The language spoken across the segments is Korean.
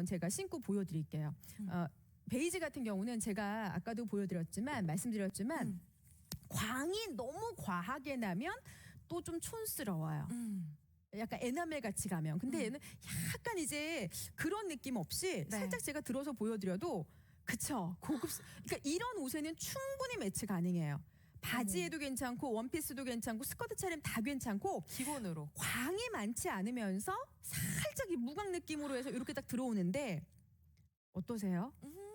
제가 신고 보여드릴게요. 음. 어, 베이지 같은 경우는 제가 아까도 보여드렸지만 말씀드렸지만 음. 광이 너무 과하게 나면 또 좀 촌스러워요. 음. 약간 에나멜 같이 가면. 근데 음. 얘는 약간 이제 그런 느낌 없이 네. 살짝 제가 들어서 보여드려도 그쵸 고급. 그러니까 이런 옷에는 충분히 매치 가능해요. 바지에도 괜찮고 원피스도 괜찮고 스커트 차림 다 괜찮고 기본으로. 광이 많지 않으면서 살짝 이 무광 느낌으로 해서 이렇게 딱 들어오는데 어떠세요?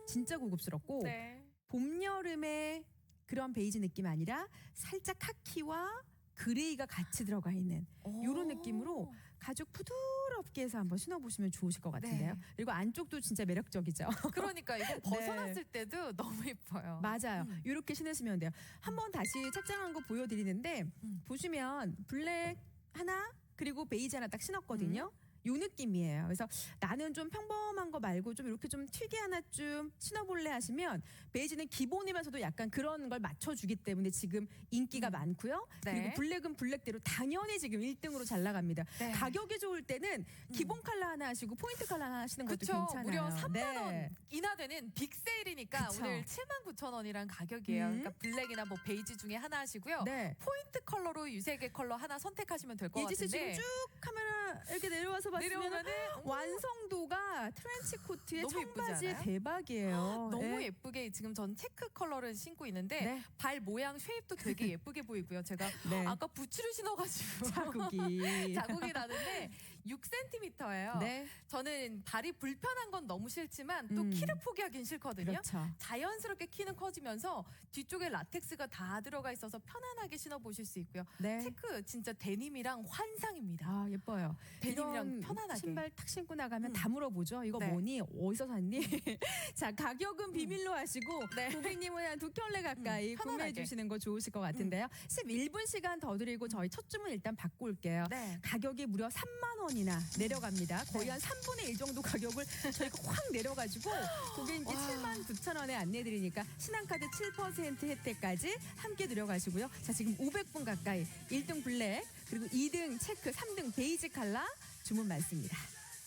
진짜 고급스럽고 네. 봄 여름의 그런 베이지 느낌 아니라 살짝 카키와 그레이가 같이 들어가 있는 이런 느낌으로 가죽 부드럽게 해서 한번 신어보시면 좋으실 것 같은데요. 네. 그리고 안쪽도 진짜 매력적이죠. 그러니까 이거 벗어났을 때도 너무 예뻐요. 맞아요. 음. 이렇게 신으시면 돼요. 한번 다시 착장한 거 보여드리는데 음. 보시면 블랙 하나 그리고 베이지 하나 딱 신었거든요. 음. 요 느낌이에요. 그래서 나는 좀 평범한 거 말고 좀 이렇게 좀 튀기 하나 좀 신어볼래 하시면 베이지는 기본이면서도 약간 그런 걸 맞춰주기 때문에 지금 인기가 많고요. 네. 그리고 블랙은 블랙대로 당연히 지금 1등으로 잘 나갑니다. 네. 가격이 좋을 때는 기본 컬러 하나 하시고 포인트 컬러 하나 하시는 것도 그쵸 괜찮아요. 무려 3만 네. 원 인하되는 빅세일이니까 그쵸. 오늘 7만 9천 원이란 가격이에요. 음. 그러니까 블랙이나 뭐 베이지 중에 하나 하시고요. 네. 포인트 컬러로 유색의 컬러 하나 선택하시면 될것 예지 씨 지금 같은데 쭉 카메라 이렇게 내려와서 내려오면은 완성도가 트렌치 코트에 너무 예쁘지 청바지에 않아요? 대박이에요. 너무 네. 예쁘게 지금 전 체크 컬러를 신고 있는데 네. 발 모양 쉐입도 되게 예쁘게 보이고요. 제가 네. 아까 부츠를 신어가지고 자국이. 자국이 나는데 6cm예요. 네. 저는 발이 불편한 건 너무 싫지만 또 음. 키를 포기하긴 싫거든요. 그렇죠. 자연스럽게 키는 커지면서 뒤쪽에 라텍스가 다 들어가 있어서 편안하게 신어 보실 수 있고요. 네. 체크 진짜 데님이랑 환상입니다. 아 예뻐요. 데님이랑 편안하게. 신발 탁 신고 나가면 음. 다 물어보죠. 이거 네. 뭐니? 어디서 샀니? 자 가격은 비밀로 하시고 네. 고객님은 한 두 켤레 가까이 음, 구매해. 주시는 거 좋으실 것 같은데요. 11분 시간 더 드리고 저희 첫 주문 일단 받고 올게요. 네. 가격이 무려 3만 원 이나 내려갑니다. 거의 네. 한 3분의 1 정도 가격을 저희가 확 내려가지고 고객님께 와. 7만 9천 원에 안내드리니까 신한카드 7% 혜택까지 함께 들여가시고요. 자 지금 500분 가까이 1등 블랙 그리고 2등 체크 3등 베이지 칼라 주문 많습니다.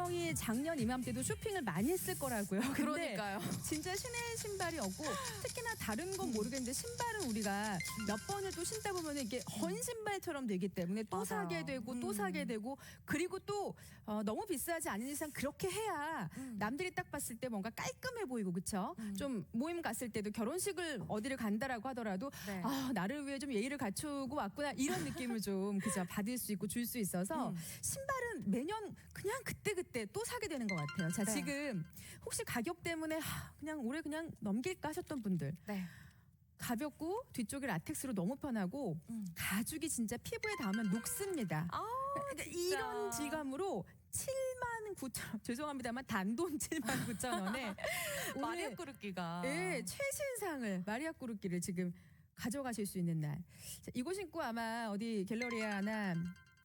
형이 작년 이맘때도 쇼핑을 많이 했을 거라고요. 근데 그러니까요. 진짜 신의 신발이 없고 특히나 다른 건 모르겠는데 신발은 우리가 몇 번을 또 신다 보면 이게 헌 신발처럼 되기 때문에 또 맞아요. 사게 되고 또 음. 사게 되고 그리고 또 어, 너무 비싸지 않은 이상 그렇게 해야 음. 남들이 딱 봤을 때 뭔가 깔끔해 보이고 그쵸? 좀 모임 갔을 때도 결혼식을 어디를 간다라고 하더라도 네. 아 나를 위해 좀 예의를 갖추고 왔구나 이런 느낌을 좀 그죠 받을 수 있고 줄 수 있어서 음. 신발은 매년 그냥 그때 그때 또 사게 되는 것 같아요. 자 네. 지금 혹시 가격 때문에 하, 그냥 올해 그냥 넘길까 하셨던 분들 네. 가볍고 뒤쪽이 라텍스로 너무 편하고 음. 가죽이 진짜 피부에 닿으면 녹습니다. 아, 그러니까 이런 질감으로 7만 9천 원 죄송합니다만 단돈 7만 9천 원에 마리아 오늘 꾸르기가 예, 최신상을 마리아 꾸르기를 지금 가져가실 수 있는 날. 자, 이거 신고 아마 어디 갤러리아나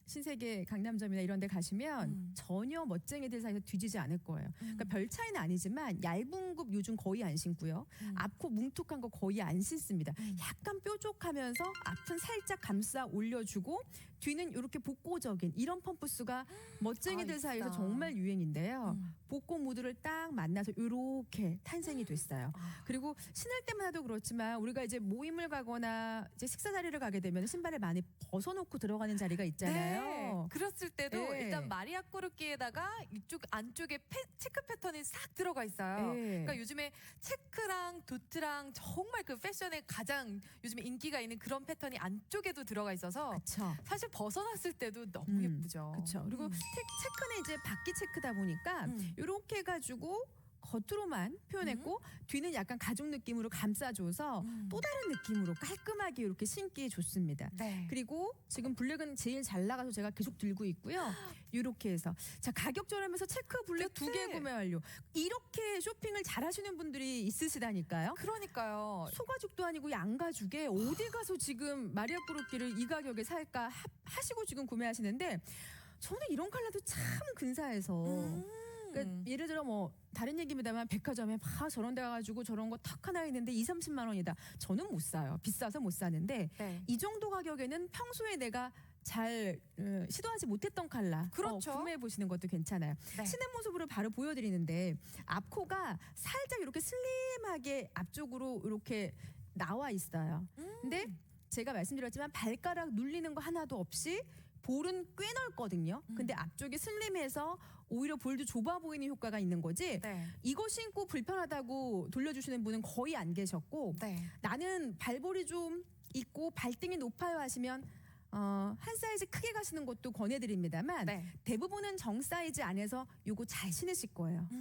신세계 강남점이나 이런 데 가시면 음. 전혀 멋쟁이들 사이에서 뒤지지 않을 거예요. 그러니까 별 차이는 아니지만 얇은 굽 요즘 거의 안 신고요. 음. 앞코 뭉툭한 거 거의 안 신습니다. 약간 뾰족하면서 앞은 살짝 감싸 올려주고 뒤는 이렇게 복고적인 이런 펌프스가 멋쟁이들 아, 사이에서. 정말 유행인데요. 음. 복고 무드를 딱 만나서 이렇게 탄생이 됐어요. 아. 그리고 신을 때만 해도 그렇지만 우리가 이제 모임을 가거나 이제 식사 자리를 가게 되면 신발을 많이 벗어놓고 들어가는 자리가 있잖아요. 네. 그랬을 때도 네. 일단 마리아 꾸르기에다가 이쪽 안쪽에 패- 체크 패턴이 싹 들어가 있어요. 네. 그러니까 요즘에 체크랑 도트랑 정말 그 패션에 가장 요즘에 인기가 있는 그런 패턴이 안쪽에도 들어가 있어서 그렇죠. 사실 벗어났을 때도 너무 음, 예쁘죠. 그렇죠. 그리고 음. 체, 체크는 이제 바퀴 체크다 보니까 음. 이렇게 해가지고 겉으로만 표현했고 뒤는 약간 가죽 느낌으로 감싸줘서 음. 또 다른 느낌으로 깔끔하게 이렇게 신기 좋습니다. 네. 그리고 지금 블랙은 제일 잘 나가서 제가 계속 들고 있고요. 이렇게 해서 자 가격 저렴해서 체크 블랙 두 개? 구매 완료. 이렇게 쇼핑을 잘하시는 분들이 있으시다니까요. 그러니까요. 소가죽도 아니고 양가죽에 어디 가서 지금 마리아 꾸르기를 이 가격에 살까 하, 하시고 지금 구매하시는데 저는 이런 컬러도 참 근사해서 음. 그러니까 예를 들어 뭐 다른 얘기입니다만 백화점에 막 저런 데 가가지고 저런 거탁 하나 있는데 2, 30만 원이다. 저는 못 사요. 비싸서 못 사는데 네. 이 정도 가격에는 평소에 내가 잘 어, 시도하지 못했던 컬러 그렇죠. 어, 구매해 보시는 것도 괜찮아요. 네. 신은 모습으로 바로 보여드리는데 앞코가 살짝 이렇게 슬림하게 앞쪽으로 이렇게 나와 있어요. 음. 근데 제가 말씀드렸지만 발가락 눌리는 거 하나도 없이 볼은 꽤 넓거든요. 음. 근데 앞쪽이 슬림해서 오히려 볼도 좁아 보이는 효과가 있는 거지. 네. 이거 신고 불편하다고 돌려주시는 분은 거의 안 계셨고 네. 나는 발볼이 좀 있고 발등이 높아요 하시면 어, 한 사이즈 크게 가시는 것도 권해드립니다만 네. 대부분은 정 사이즈 안에서 요거 잘 신으실 거예요. 음.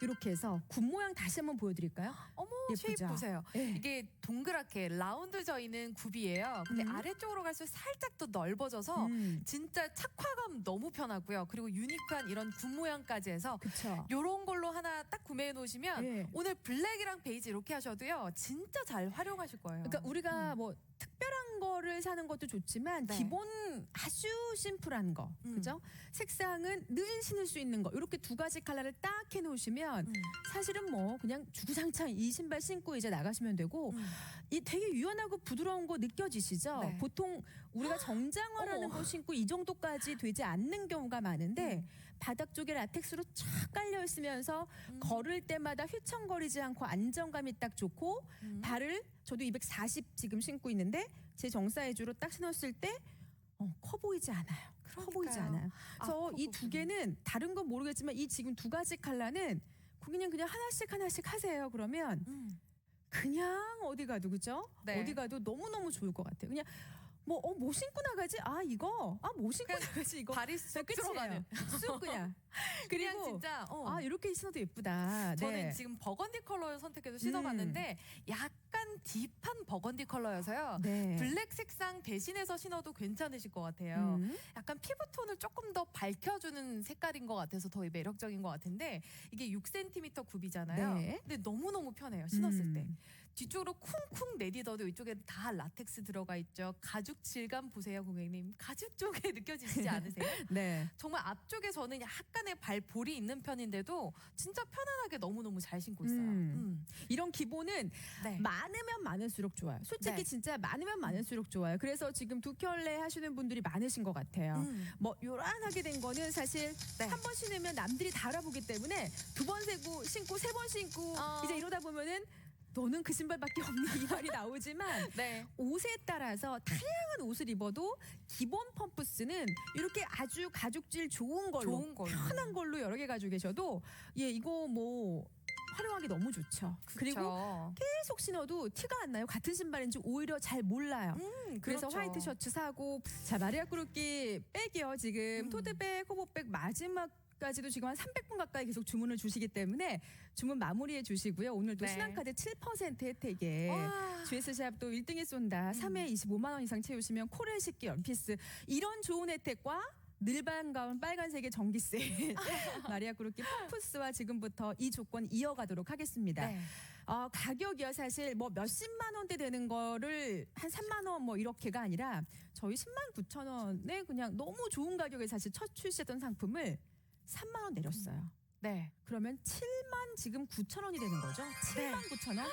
이렇게 해서 굽 모양 다시 한번 보여드릴까요? 어머 예쁘죠? 쉐입 보세요. 네. 이게 동그랗게 라운드져 있는 굽이에요. 근데 음. 아래쪽으로 갈수록 살짝 더 넓어져서 음, 진짜 착화감 너무 편하고요. 그리고 유니크한 이런 굽 모양까지 해서 그쵸. 요런 걸로 하나 딱 구매해 놓으시면 예. 오늘 블랙이랑 베이지 이렇게 하셔도요. 진짜 잘 활용하실 거예요. 그러니까 우리가 뭐 특별한 거를 사는 것도 좋지만 네. 기본 아주 심플한 거, 음. 그죠? 색상은 늘 신을 수 있는 거 이렇게 두 가지 컬러를 딱 해 놓으시면 음. 사실은 뭐 그냥 주구장창 이 신발 신고 이제 나가시면 되고 음. 이 되게 유연하고 부드러운 거 느껴지시죠? 네. 보통 우리가 정장화라는 어머. 거 신고 이 정도까지 되지 않는 경우가 많은데 음. 바닥 쪽에 라텍스로 쫙 깔려 있으면서 음. 걸을 때마다 휘청거리지 않고 안정감이 딱 좋고 음. 발을 저도 240 지금 신고 있는데 제 정사이즈로 딱 신었을 때 어, 커 보이지 않아요. 커 보이지. 않아요. 그래서 앞코 이 두. 개는 다른 건 모르겠지만 이 지금 두 가지 컬러는 그냥 그냥 하나씩 하나씩 하세요. 그러면 음. 그냥 어디 가도 그죠? 네. 어디 가도 너무 너무 좋을 것 같아요. 그냥 뭐 어 뭐 신고 나가지? 아 이거 아 뭐 신고 나가지 이거 발이 쑥 끝이에요. 들어가는. 쑥 그냥 그냥 그리고 진짜 어. 아 이렇게 신어도 예쁘다. 저는 네. 지금 버건디 컬러 선택해서 신어봤는데 약간 딥한 버건디 컬러여서요. 네. 블랙 색상 대신해서 신어도 괜찮으실 것 같아요. 음. 약간 피부톤을 조금 더 밝혀주는 색깔인 것 같아서 더 매력적인 것 같은데 이게 6cm 굽이잖아요. 네. 근데 너무너무 편해요. 신었을 때. 음. 뒤쪽으로 쿵쿵 내딛어도 이쪽에 다 라텍스 들어가 있죠. 가죽 질감 보세요, 고객님. 가죽 쪽에 느껴지시지 않으세요? 네. 정말 앞쪽에 저는 약간의 발볼이 있는 편인데도 진짜 편안하게 너무너무 잘 신고 있어요. 음. 음. 이런 기본은 네. 많으면 많을수록 좋아요. 솔직히 네. 진짜 많으면 많을수록 좋아요. 그래서 지금 두 켤레 하시는 분들이 많으신 것 같아요. 음. 뭐 요란하게 된 거는 사실 네. 한번 신으면 남들이 다 알아보기 때문에 두 번 세고 신고 세 번 신고 어. 이제 이러다 보면은 너는 그 신발밖에 없니 이 말이 나오지만 네. 옷에 따라서 다양한 옷을 입어도 기본 펌프스는 이렇게 아주 가죽질 좋은 걸로 좋은 걸로. 편한 걸로 여러 개 가지고 계셔도 예 이거 뭐 활용하기 너무 좋죠. 그리고 그쵸. 계속 신어도 티가 안 나요. 같은 신발인지 오히려 잘 몰라요. 음, 그래서 그렇죠. 화이트 셔츠 사고 자 마리아 꾸루끼 백이요 지금 음. 토드백, 호보백 마지막 까지도 지금 한 300분 가까이 계속 주문을 주시기 때문에 주문 마무리해 주시고요. 오늘도 네. 신한카드 7% 혜택에 와. GS샵 또 1등에 쏜다. 음. 3회 25만 원 이상 채우시면 코레 식기 연피스 이런 좋은 혜택과 늘반 가운 빨간색의 전기세 마리아 꾸루끼 펌프스와 지금부터 이 조건 이어가도록 하겠습니다. 네. 어, 가격이요 사실 뭐 몇십만 원대 되는 거를 한 3만 원 뭐 이렇게가 아니라 저희 10만 9천 원에 그냥 너무 좋은 가격에 사실 첫 출시했던 상품을 3만 원 내렸어요. 네. 그러면 7만 지금 9천 원이 되는 거죠? 7만 네. 9천 원?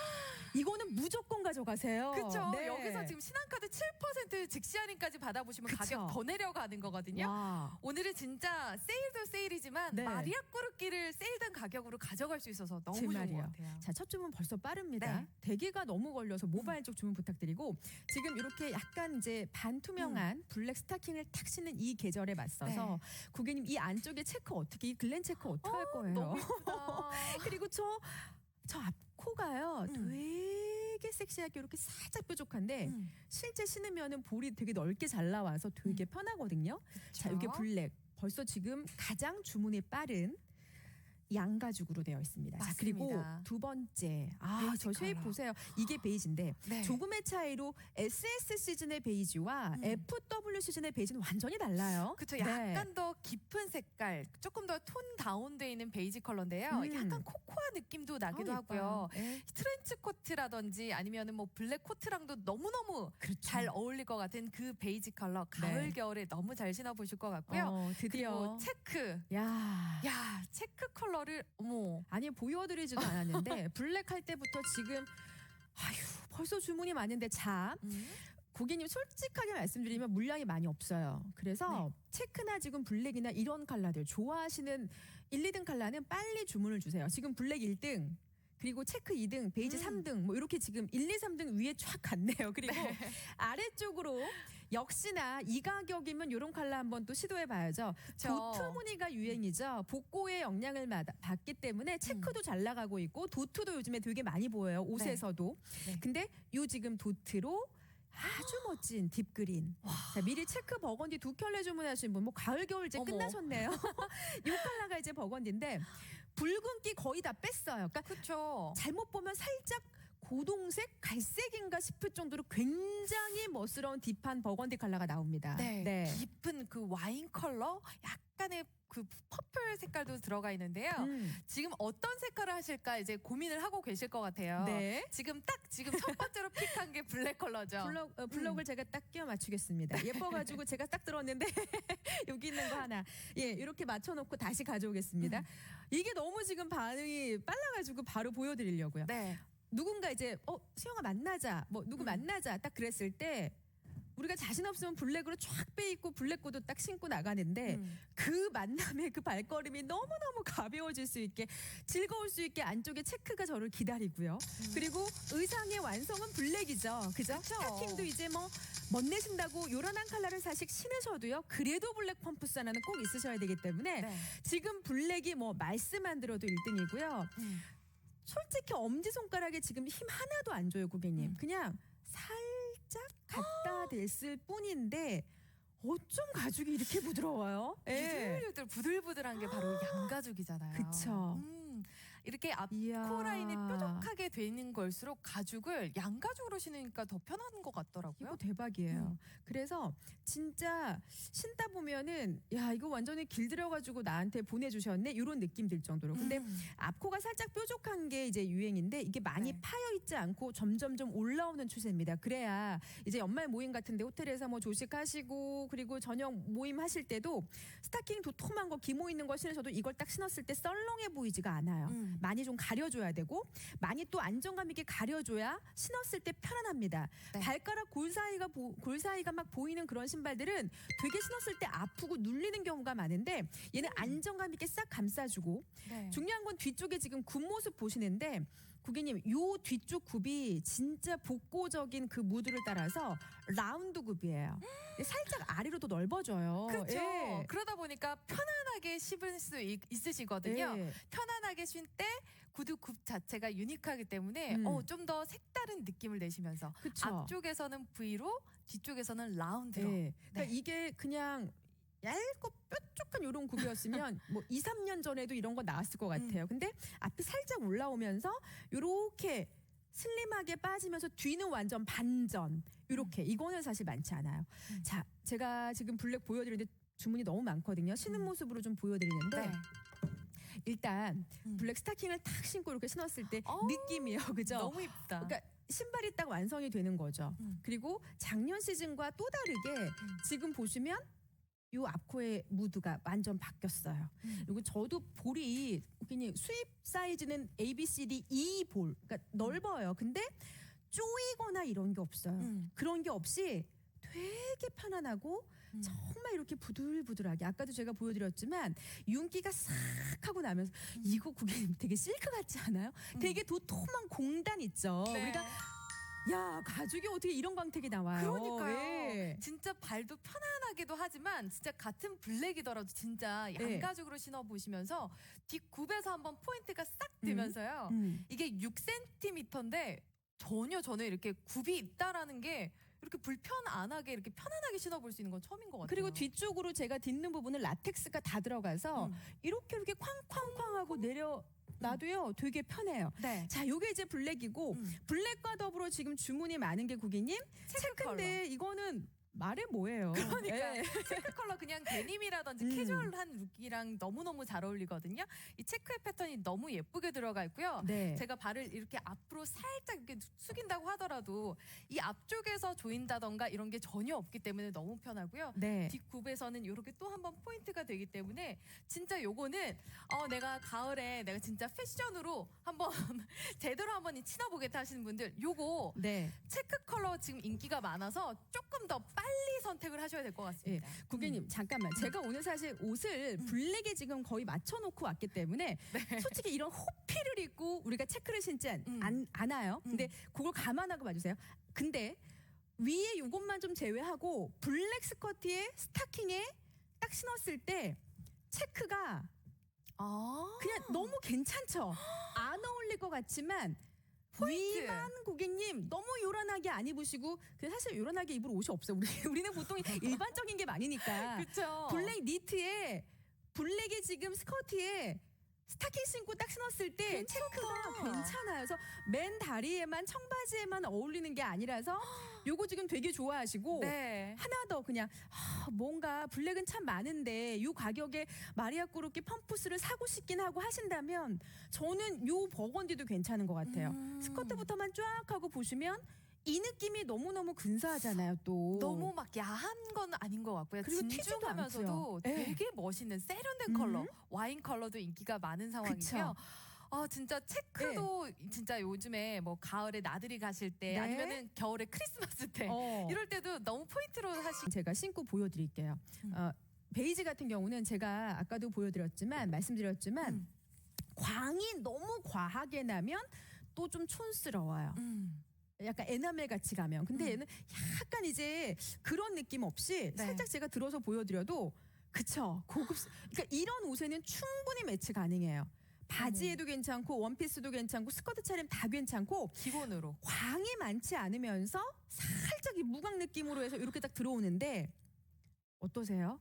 이거는 무조건 가져가세요. 그렇죠. 네. 여기서 지금 신한카드 7% 즉시 할인까지 받아보시면 그쵸. 가격 더 내려가는 거거든요. 와. 오늘은 진짜 세일도 세일이지만 네. 마리아 꾸르끼를 세일된 가격으로 가져갈 수 있어서 너무 좋은 것 정말이에요. 같아요. 자, 첫 주문 벌써 빠릅니다. 네. 대기가 너무 걸려서 모바일 쪽 주문 부탁드리고 지금 이렇게 약간 이제 반투명한 블랙 스타킹을 탁 신는 이 계절에 맞서서 고객님 이 안쪽에 체크 어떻게 이 글랜 체크 어떻게 할 거예요? 너무 예쁘다. 그리고 저 저 앞코가요. 음. 되게 섹시하게 이렇게 살짝 뾰족한데 음, 실제 신으면은 볼이 되게 넓게 잘 나와서 되게 편하거든요. 자, 이게? 블랙. 벌써 지금 가장 주문이 빠른 양가죽으로 되어 있습니다. 자, 그리고 맞습니다. 두 번째. 아, 베이지 저 쉐입 컬러. 보세요. 이게 베이지인데 네. 조금의 차이로 SS 시즌의 베이지와 음. FW 시즌의 베이지는 완전히 달라요. 그렇죠. 네. 약간 더 깊은 색깔, 조금 더 톤 다운돼 있는 베이지 컬러인데요. 음. 약간 코코아 느낌도 나기도 아, 하고요. 네. 트렌치 코트라든지 아니면은 뭐 블랙 코트랑도 너무 너무 그렇죠. 잘 어울릴 것 같은 그 베이지 컬러 가을 겨울에 너무 잘 신어 보실 것 같고요. 어, 드디어. 그리고 체크. 야. 야 체크 컬러 를 어머 아니 보여드리지도 않았는데 블랙 할 때부터 지금 아휴 벌써 주문이 많은데 자 음. 고객님 솔직하게 말씀드리면 물량이 많이 없어요. 그래서 네. 체크나 지금 블랙이나 이런 컬러들 좋아하시는 1, 2등 컬러는 빨리 주문을 주세요. 지금 블랙 1등 그리고 체크 2등, 베이지 음. 3등 뭐 이렇게 지금 1, 2, 3등 위에 쫙 갔네요. 그리고 아래쪽으로 역시나 이 가격이면 이런 컬러 한번 또 시도해 봐야죠. 그쵸. 도트 무늬가 유행이죠. 복고의 영향을 받- 받기 때문에 체크도 잘 나가고 있고 도트도 요즘에 되게 많이 보여요. 옷에서도. 네. 근데 요 지금 도트로 아주 멋진 딥그린. 자, 미리 체크 버건디 두 켤레 주문하신 분, 뭐 가을 겨울 이제 어머. 끝나셨네요. 요 컬러가 이제 버건디인데 붉은기 거의 다 뺐어요. 그러니까 그렇죠. 잘못 보면 살짝 고동색, 갈색인가 싶을 정도로 굉장히 멋스러운 딥한 버건디 컬러가 나옵니다. 네. 깊은 그 와인 컬러, 약간의 그 퍼플 색깔도 들어가 있는데요. 음. 지금 어떤 색깔을 하실까 이제 고민을 하고 계실 것 같아요. 네. 지금 딱 지금 첫 번째로 픽한 게 블랙 컬러죠. 블럭, 어, 블럭을 제가 딱 끼워 맞추겠습니다. 예뻐가지고 제가 딱 들었는데 여기 있는 거 하나 예 이렇게 맞춰놓고 다시 가져오겠습니다. 음. 이게 너무 지금 반응이 빨라가지고 바로 보여드리려고요. 네. 누군가 이제 어 수영아 만나자 뭐 누구 음. 만나자 딱 그랬을 때 우리가 자신 없으면 블랙으로 쫙 빼입고 블랙 구두 딱 신고 나가는데 음. 그 만남의 그 발걸음이 너무너무 가벼워질 수 있게 즐거울 수 있게 안쪽에 체크가 저를 기다리고요. 그리고 의상의 완성은 블랙이죠. 그죠? 그쵸. 스타킹도 이제 뭐 멋내신다고 요란한 컬러를 사실 신으셔도요. 그래도 블랙 펌프스 하나는 꼭 있으셔야 되기 때문에 네. 지금 블랙이 뭐 말씀만 들어도 1등이고요. 음. 솔직히 엄지손가락에 지금 힘 하나도 안 줘요, 고객님. 음. 그냥 살 짝 갖다 댔을 뿐인데 어쩜 가죽이 이렇게 부드러워요? 예. 부들부들한 게 바로 양가죽이잖아요. 그쵸. 음, 이렇게 앞 이야. 코라인이 뾰족하게 돼 있는 걸수록 가죽을 양가죽으로 신으니까 더 편한 것 같더라고요. 이거 대박이에요. 음. 그래서 진짜 신다 보면은 야 이거 완전히 길들여가지고 나한테 보내주셨네 이런 느낌 들 정도로. 근데 음. 앞코가 살짝 뾰족한 게 이제 유행인데 이게 많이 네. 파여 있지 않고 점점점 올라오는 추세입니다. 그래야 이제 연말 모임 같은데 호텔에서 뭐 조식하시고 그리고 저녁 모임 하실 때도 스타킹 도톰한 거 기모 있는 거 신으셔도 이걸 딱 신었을 때 썰렁해 보이지가 않아요. 음. 많이 좀 가려줘야 되고 많이 또 안정감 있게 가려줘야 신었을 때 편안합니다. 네. 발가락 골 사이가 보- 골 사이가 막 보이는 그런 신발들은 되게 신었을 때 아프고 눌리는 경우가 많은데 얘는 안정감 있게 싹 감싸주고 네. 중요한 건 뒤쪽에 지금 굽 모습 보시는데 고객님 요 뒤쪽 굽이 진짜 복고적인 그 무드를 따라서 라운드 굽이에요. 살짝 아래로도 넓어져요. 그렇죠. 예. 그러다 보니까 편안하게 씹을 수 있, 있으시거든요. 예. 편안하게 쉴때 구두 굽 자체가 유니크하기 때문에 음. 어, 좀 더 색다른 느낌을 내시면서 그쵸. 앞쪽에서는 V로 뒤쪽에서는 라운드로. 예. 그러니까 네. 이게 그냥 얇고 뾰족한 이런 굽이었으면 뭐 2, 3년 전에도 이런 거 나왔을 것 음. 같아요. 근데 앞이 살짝 올라오면서 요렇게 슬림하게 빠지면서 뒤는 완전 반전. 요렇게 이거는 사실 많지 않아요. 음. 자, 제가 지금 블랙 보여드리는데 주문이 너무 많거든요. 신은 음. 모습으로 좀 보여드리는데 네. 일단 음. 블랙 스타킹을 탁 신고 이렇게 신었을 때 어우, 느낌이요, 그죠? 너무 이쁘다. 그러니까 신발이 딱 완성이 되는 거죠. 음. 그리고 작년 시즌과 또 다르게 지금 보시면 요 앞코의 무드가 완전 바뀌었어요. 음. 그리고 저도 볼이 그냥 수입 사이즈는 A, B, C, D, E 볼, 그러니까 넓어요. 근데 쪼이거나 이런 게 없어요. 음. 그런 게 없이 되게 편안하고 음. 정말 이렇게 부들부들하게 아까도 제가 보여드렸지만 윤기가 싹 하고 나면서 이거 고객님 되게 실크 같지 않아요? 되게 도톰한 공단 있죠. 네. 우리가 야 가죽이 어떻게 이런 광택이 나와요? 그러니까요. 예. 진짜 발도 편안하기도 하지만 진짜 같은 블랙이더라도 진짜 네. 양가죽으로 신어 보시면서 뒷굽에서 한번 포인트가 싹 뜨면서요. 음. 이게 6cm인데 전혀 저는 이렇게 굽이 있다라는 게 이렇게 불편 안 하게 이렇게 편안하게 신어볼 수 있는 건 처음인 것 같아요. 그리고 뒤쪽으로 제가 딛는 부분은 라텍스가 다 들어가서 음. 이렇게 이렇게 쾅쾅쾅하고 내려 놔도요 되게 편해요. 네. 자, 요게 이제 블랙이고 음. 블랙과 더불어 지금 주문이 많은 게 고객님 체크. 체크인데 이거는 말해 뭐예요? 그러니까 예. 체크 컬러 그냥 데님이라든지 음. 캐주얼한 룩이랑 너무너무 잘 어울리거든요. 이 체크의 패턴이 너무 예쁘게 들어가 있고요. 네. 제가 발을 이렇게 앞으로 살짝 이렇게 숙인다고 하더라도 이 앞쪽에서 조인다던가 이런 게 전혀 없기 때문에 너무 편하고요. 네. 뒷굽에서는 이렇게 또 한 번 포인트가 되기 때문에 진짜 요거는 어 내가 가을에 내가 진짜 패션으로 한번 제대로 한번 치나보겠다 하시는 분들 요거 네. 체크 컬러 지금 인기가 많아서 조금 더 빨리 선택을 하셔야 될 것 같습니다. 고객님 잠깐만 제가 오늘 사실 옷을 블랙에 지금 거의 맞춰놓고 왔기 때문에 솔직히 이런 호피를 입고 우리가 체크를 신지 않, 음. 안, 않아요. 근데 그걸 감안하고 봐주세요. 근데 위에 요것만 좀 제외하고 블랙 스커트에 스타킹에 딱 신었을 때 체크가 아 그냥 너무 괜찮죠. 안 어울릴 것 같지만 포인트. 위만 고객님 너무 요란하게 안 입으시고 그 사실 요란하게 입을 옷이 없어요. 우리 우리는 보통 일반적인 게 많으니까 그렇죠. 블랙 니트에 블랙에 지금 스커트에 스타킹 신고 딱 신었을 때 체크가 괜찮아요. 그래서 맨 다리에만 청바지에만 어울리는 게 아니라서 요거 지금 되게 좋아하시고 네. 하나 더 그냥 아, 뭔가 블랙은 참 많은데 이 가격에 마리아 꾸르키 펌프스를 사고 싶긴 하고 하신다면 저는 요 버건디도 괜찮은 것 같아요. 음. 스커트부터만 쫙 하고 보시면 이 느낌이 너무너무 근사하잖아요 또. 너무 막 야한 건 아닌 것 같고요. 그리고 튀지도 진중하면서도 않고요. 네. 되게 멋있는 세련된 음. 컬러, 와인 컬러도 인기가 많은 상황이고요. 아 진짜 체크도 진짜 요즘에 뭐 가을에 나들이 가실 때 네. 아니면은 겨울에 크리스마스 때 어. 이럴 때도 너무 포인트로 하시. 제가 신고 보여드릴게요. 음. 어, 베이지 같은 경우는 제가 아까도 보여드렸지만 말씀드렸지만 음. 광이 너무 과하게 나면 또 좀 촌스러워요. 음. 약간 에나멜 같이 가면. 근데 음. 얘는 약간 이제 그런 느낌 없이 네. 살짝 제가 들어서 보여드려도 그쵸 고급. 그러니까 이런 옷에는 충분히 매치 가능해요. 바지에도 괜찮고 원피스도 괜찮고 스커트 차림 다 괜찮고 기본으로. 광이 많지 않으면서 살짝 이 무광 느낌으로 해서 이렇게 딱 들어오는데 어떠세요?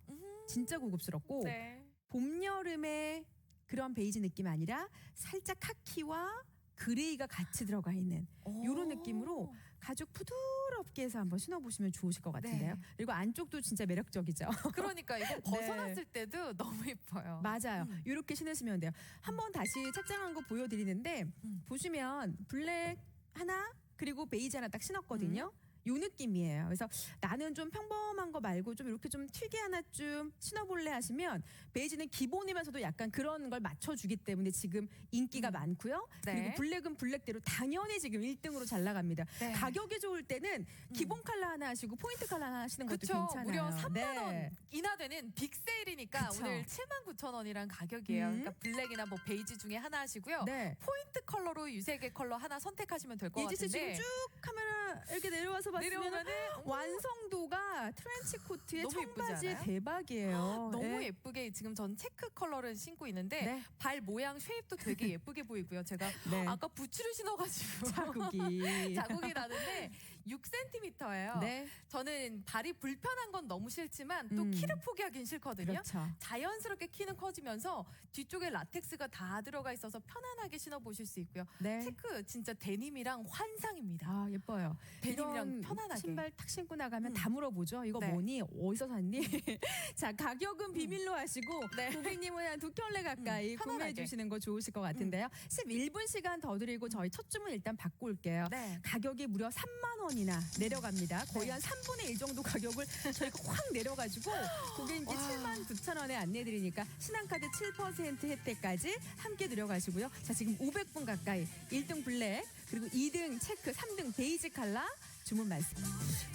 진짜 고급스럽고 네. 봄 여름의 그런 베이지 느낌 아니라 살짝 카키와 그레이가 같이 들어가 있는 요런 느낌으로 가죽 부드럽게 해서 한번 신어보시면 좋으실 것 같은데요. 네. 그리고 안쪽도 진짜 매력적이죠. 그러니까 이거 벗어났을 때도 너무 예뻐요. 맞아요. 음. 이렇게 신으시면 돼요. 한번 다시 착장한 거 보여드리는데 음. 보시면 블랙 하나 그리고 베이지 하나 딱 신었거든요. 음. 요 느낌이에요. 그래서 나는 좀 평범한 거 말고 좀 이렇게 좀 튀게 하나 좀 신어볼래 하시면 베이지는 기본이면서도 약간 그런 걸 맞춰주기 때문에 지금 인기가 많고요. 네. 그리고 블랙은 블랙대로 당연히 지금 1등으로 잘 나갑니다. 네. 가격이 좋을 때는 기본 컬러 하나 하시고 포인트 컬러 하나 하시는 것도 그쵸 괜찮아요. 무려 3만 네. 원 이나 되는 빅 세일이니까 그쵸. 오늘 7만 9천 원이란 가격이에요. 음. 그러니까 블랙이나 뭐 베이지 중에 하나 하시고요. 네. 포인트 컬러로 유색의 컬러 하나 선택하시면 될 것 예지 씨 지금 같은데 쭉 카메라 이렇게 내려와서 봤으면 내려오면은 완성도가 트렌치 코트에 너무 예쁘지 않아요? 대박이에요. 너무 네. 예쁘게 지금 전 체크 컬러를 신고 있는데 네. 발 모양 쉐입도 되게 예쁘게 보이고요. 제가 네. 아까 부츠를 신어가지고 자국이. 자국이 나는데 6cm예요. 네. 저는 발이 불편한 건 너무 싫지만 또 음. 키를 포기하긴 싫거든요. 그렇죠. 자연스럽게 키는 커지면서 뒤쪽에 라텍스가 다 들어가 있어서 편안하게 신어 보실 수 있고요. 네. 체크 진짜 데님이랑 환상입니다. 아 예뻐요. 데님이랑 편안하게. 신발 탁 신고 나가면 음. 다 물어보죠. 이거 네. 뭐니? 어디서 샀니? 자 가격은 비밀로 하시고 네. 고객님은 한 두 켤레 가까이 음, 구매해. 주시는 거 좋으실 것 같은데요. 11분 시간 더 드리고 저희 첫 주문 일단 받고 올게요. 네. 가격이 무려 3만 원 이나 내려갑니다. 거의 네. 한 3분의 1 정도 가격을 저희가 확 내려가지고 고객님께 와. 7만 9천 원에 안내드리니까 신한카드 7% 혜택까지 함께 들여가시고요. 자 지금 500분 가까이 1등 블랙 그리고 2등 체크 3등 베이지 칼라 주문 말씀.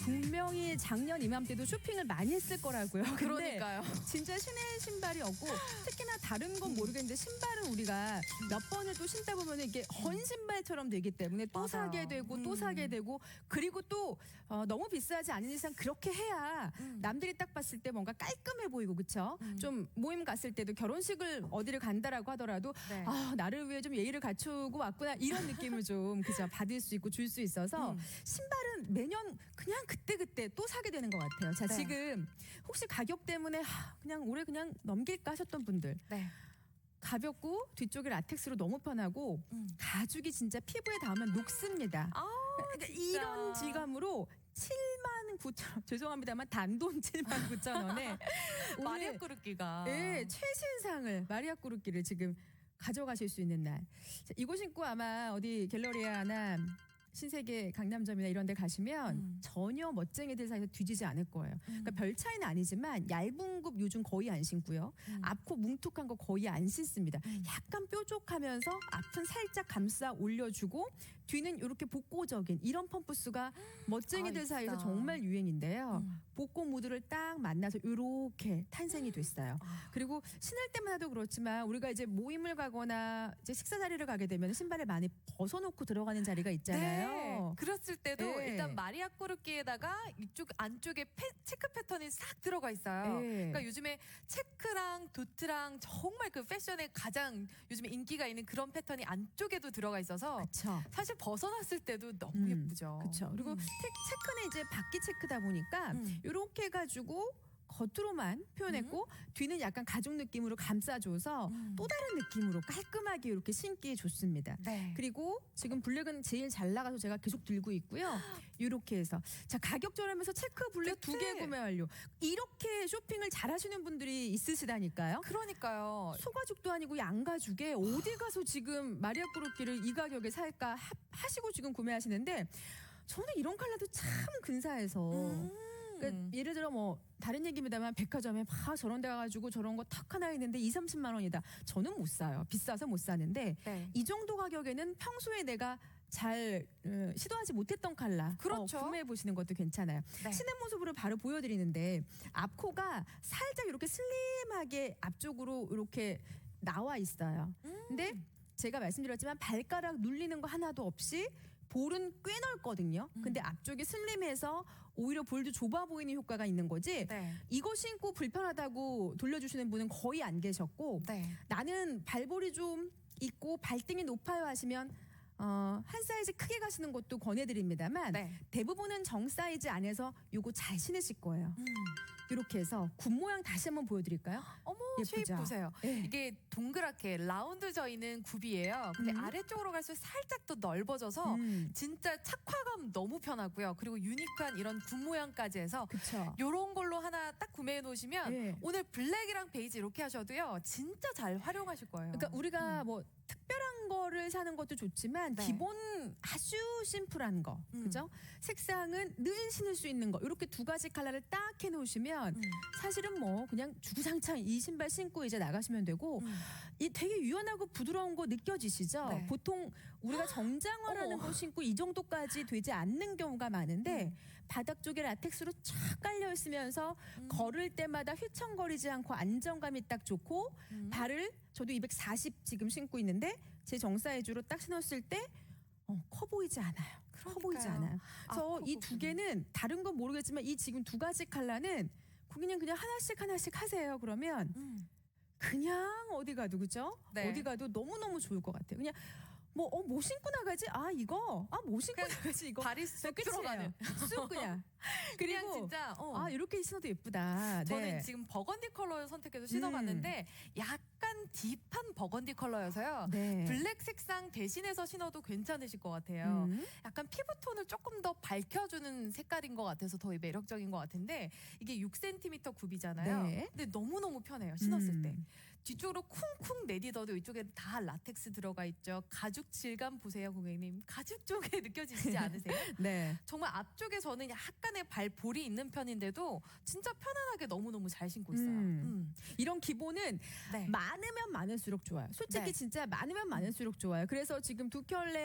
분명히 작년 이맘때도 쇼핑을 많이 했을 거라고요. 근데 그러니까요. 진짜 신의 신발이 없고 특히나 다른 건 모르겠는데 신발은 우리가 몇 번을 또 신다 보면 이게 헌 신발처럼 되기 때문에 또 맞아요. 사게 되고 또 음. 사게 되고 그리고 또 어, 너무 비싸지 않은 이상 그렇게 해야 음. 남들이 딱 봤을 때 뭔가 깔끔해 보이고 그쵸? 음. 좀 모임 갔을 때도 결혼식을 어디를 간다라고 하더라도 네. 아 나를 위해 좀 예의를 갖추고 왔구나 이런 느낌을 좀 그죠 받을 수 있고 줄 수 있어서 음. 신발은 매년 그냥 그때 그때 또 사게 되는 것 같아요. 자 네. 지금 혹시 가격 때문에 하, 그냥 올해 그냥 넘길까 하셨던 분들 네. 가볍고 뒤쪽이 라텍스로 너무 편하고 음. 가죽이 진짜 피부에 닿으면 녹습니다. 아, 그러니까. 이런 질감으로 7만 7만 9천 죄송합니다만 단돈 7만 9천 원에 마리아 꾸르기가 예, 최신상을 마리아 꾸르기를 지금 가져가실 수 있는 날. 자, 이거 신고 아마 어디 갤러리아나 신세계 강남점이나 이런 데 가시면 음. 전혀 멋쟁이들 사이에서 뒤지지 않을 거예요. 그러니까 음. 별 차이는 아니지만 얇은 굽 요즘 거의 안 신고요. 음. 앞코 뭉툭한 거 거의 안 신습니다. 음. 약간 뾰족하면서 앞은 살짝 감싸 올려주고 뒤는 이렇게 복고적인 이런 펌프스가 멋쟁이들 아, 사이에서 있다. 정말 유행인데요. 음. 복고 무드를 딱 만나서 이렇게 탄생이 됐어요. 아. 그리고 신을 때마다도 그렇지만 우리가 이제 모임을 가거나 이제 식사 자리를 가게 되면 신발을 많이 벗어놓고 들어가는 자리가 있잖아요. 네. 그랬을 때도 네. 일단 마리아 꾸르기에다가 이쪽 안쪽에 패- 체크 패턴이 싹 들어가 있어요. 네. 그러니까 요즘에 체크랑 도트랑 정말 그 패션에 가장 요즘에 인기가 있는 그런 패턴이 안쪽에도 들어가 있어서 그렇죠. 사실 벗어났을 때도 너무 음, 예쁘죠. 그렇죠. 그리고 음. 테- 체크는 이제 바퀴 체크다 보니까 음. 이렇게 해가지고 겉으로만 표현했고 뒤는 약간 가죽 느낌으로 감싸줘서 음. 또 다른 느낌으로 깔끔하게 이렇게 신기 좋습니다. 네. 그리고 지금 블랙은 제일 잘 나가서 제가 계속 들고 있고요. 이렇게 해서 자 가격 저렴해서 체크 블랙 두 개? 구매 완료. 이렇게 쇼핑을 잘하시는 분들이 있으시다니까요. 그러니까요. 소가죽도 아니고 양가죽에 어디 가서 지금 마리아 꾸르기를 이 가격에 살까 하, 하시고 지금 구매하시는데 저는 이런 컬러도 참 근사해서 음. 그러니까 예를 들어 뭐 다른 얘기입니다만 백화점에 막 저런 데 가가지고 저런 거 탁 하나 있는데 2, 30만 원이다. 저는 못 사요. 비싸서 못 사는데 네. 이 정도 가격에는 평소에 내가 잘 어, 시도하지 못했던 컬러 그렇죠. 어, 구매해 보시는 것도 괜찮아요. 네. 신의 모습으로 바로 보여드리는데 앞코가 살짝 이렇게 슬림하게 앞쪽으로 이렇게 나와 있어요. 음. 근데 제가 말씀드렸지만 발가락 눌리는 거 하나도 없이 볼은 꽤 넓거든요. 음. 근데 앞쪽이 슬림해서 오히려 볼도 좁아 보이는 효과가 있는 거지. 네. 이거 신고 불편하다고 돌려주시는 분은 거의 안 계셨고 네. 나는 발볼이 좀 있고 발등이 높아요 하시면 어, 한 사이즈 크게 가시는 것도 권해드립니다만 네. 대부분은 정 사이즈 안에서 요거 잘 신으실 거예요. 음. 이렇게 해서 굽 모양 다시 한번 보여드릴까요? 어머 예쁘죠? 쉐입 보세요. 네. 이게 동그랗게 라운드져 있는 굽이에요. 근데 음. 아래쪽으로 갈수록 살짝 더 넓어져서 음, 진짜 착화감 너무 편하고요. 그리고 유니크한 이런 굽 모양까지 해서 그쵸. 요런 걸로 하나 딱 구매해 놓으시면 예. 오늘 블랙이랑 베이지 이렇게 하셔도요. 진짜 잘 활용하실 거예요. 그러니까 우리가 뭐 특별한 거를 사는 것도 좋지만 네. 기본 아주 심플한 거, 음. 그죠? 색상은 늘 신을 수 있는 거 이렇게 두 가지 컬러를 딱 해놓으시면 음. 사실은 뭐 그냥 주구장창 이 신발 신고 이제 나가시면 되고 음. 이 되게 유연하고 부드러운 거 느껴지시죠? 네. 보통 우리가 정장화라는 어머. 거 신고 이 정도까지 되지 않는 경우가 많은데 음. 바닥 쪽에 라텍스로 쫙 깔려 있으면서 음. 걸을 때마다 휘청거리지 않고 안정감이 딱 좋고 음. 발을 저도 240 지금 신고 있는데 제 정사이즈로 딱 신었을 때 어, 커 보이지 않아요. 커 보이지. 않아요. 그래서 앞코 이 두. 개는 다른 건 모르겠지만 이 지금 두 가지 컬러는 그냥 그냥 하나씩 하나씩 하세요. 그러면 음. 그냥 어디 가도 그죠? 네. 어디 가도 너무 너무 좋을 것 같아요. 그냥 뭐 어 뭐 신고 나가지? 아 이거 아 뭐 신고 나가지 이거 발이 쑥 끝이에요. 들어가는. 쑥 그냥 그냥 진짜 어. 아 이렇게 신어도 예쁘다. 저는 네. 음. 지금 버건디 컬러 선택해서 신어봤는데 약간 딥한 버건디 컬러여서요. 네. 블랙 색상 대신해서 신어도 괜찮으실 것 같아요. 음. 약간 피부톤을 조금 더 밝혀주는 색깔인 것 같아서 더 매력적인 것 같은데 이게 6cm 굽이잖아요. 네. 근데 너무너무 편해요. 신었을 음. 때. 뒤쪽으로 쿵쿵 내딛어도 이쪽에 다 라텍스 들어가 있죠. 가죽 질감 보세요, 고객님. 가죽 쪽에 느껴지시지 않으세요? 네. 정말 앞쪽에 저는 약간의 발볼이 있는 편인데도 진짜 편안하게 너무너무 잘 신고 있어요. 음. 음. 이런 기본은 네. 많으면 많을수록 좋아요. 솔직히 네. 진짜 많으면 많을수록 좋아요. 그래서 지금 두 켤레